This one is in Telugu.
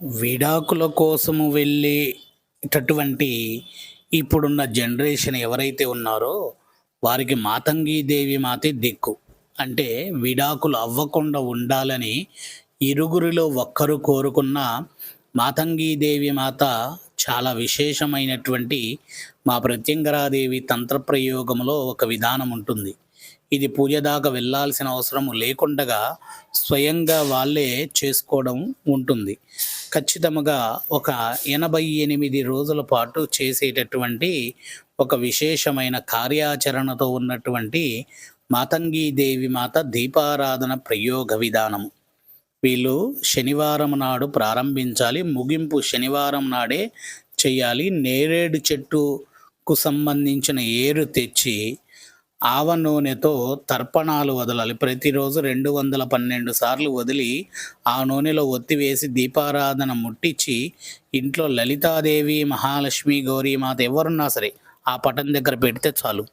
విడాకుల కోసము వెళ్ళేటటువంటి ఇప్పుడున్న జనరేషన్ ఎవరైతే ఉన్నారో వారికి మాతంగి దేవి మాతే దిక్కు. అంటే విడాకులు అవ్వకుండా ఉండాలని ఇరుగురిలో ఒక్కరు కోరుకున్న మాతంగీదేవి మాత చాలా విశేషమైనటువంటి మా ప్రత్యంగరాదేవి తంత్ర ప్రయోగంలో ఒక విధానం ఉంటుంది ఇది పూజ దాకా వెళ్ళాల్సిన అవసరం లేకుండగా స్వయంగా వాళ్ళే చేసుకోవడం ఉంటుంది. ఖచ్చితంగా ఒక ఎనభై ఎనిమిది రోజుల పాటు చేసేటటువంటి ఒక విశేషమైన కార్యాచరణతో ఉన్నటువంటి మాతంగి దేవి మాత దీపారాధన ప్రయోగ విధానం వీళ్ళు శనివారం నాడు ప్రారంభించాలి ముగింపు శనివారం నాడే చేయాలి. నేరేడు చెట్టుకు సంబంధించిన ఏరు తెచ్చి ఆవ నూనెతో తర్పణాలు వదలాలి. ప్రతిరోజు రెండు వందల పన్నెండు సార్లు వదిలి ఆ నూనెలో ఒత్తి వేసి దీపారాధన ముట్టించి ఇంట్లో లలితాదేవి మహాలక్ష్మి గౌరీమాత ఎవరున్నా సరే ఆ పటం దగ్గర పెడితే చాలు.